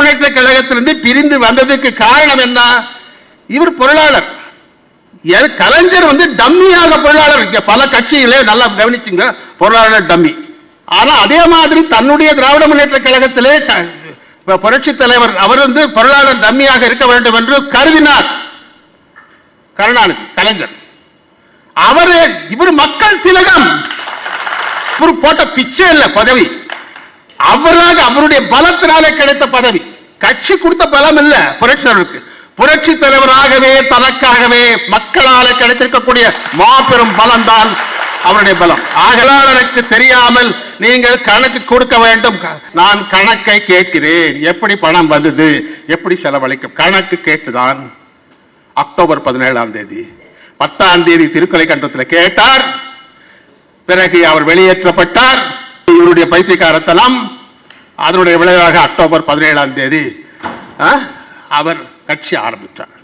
முன்னேற்ற கழகத்திலிருந்து பிரிந்து வந்ததுக்கு காரணம் என்ன? இவர் பொருளாளர். கலைஞர் வந்து டம்மியாக பொருளாளர். பல கட்சிகளே நல்லா கவனிச்சுங்க பொருளாளர் டம்மி. ஆனா அதே மாதிரி தன்னுடைய திராவிட முன்னேற்ற கழகத்திலே புரட்சி தலைவர் அவர் வந்து பொருளாளர் டம்மியாக இருக்க வேண்டும் என்று கருதினார். கருணாநிதி கலைஞர். அவரு இவர் மக்கள் திலகம். இவர் போட்ட பிச்சை இல்லை பதவி. அவரா அவருடைய பலத்தினாலே கிடைத்த பதவி. கட்சி கொடுத்த பலம் இல்ல புரட்சியாளருக்கு புரட்சி தலைவராகவே தனக்காகவே மக்களால கிடைத்திருக்கக்கூடிய மாபெரும் பலம் தான் அவருடைய பலம். ஆகலால் எனக்கு தெரியாமல் நீங்கள் கணக்கு கொடுக்க வேண்டும். நான் கணக்கை கேட்கிறேன். எப்படி பணம் வந்தது? எப்படி செலவழிக்கும் கணக்கு கேட்டுதான் அக்டோபர் பதினேழாம் தேதி பத்தாம் தேதி திருக்கலை கண்டத்தில் கேட்டார். பிறகு அவர் வெளியேற்றப்பட்டார். இவருடைய பைத்தியக்காரத்தனம் அதனுடைய விளைவாக அக்டோபர் பதினேழாம் தேதி அவர் கட்சி ஆரம்பித்தார்.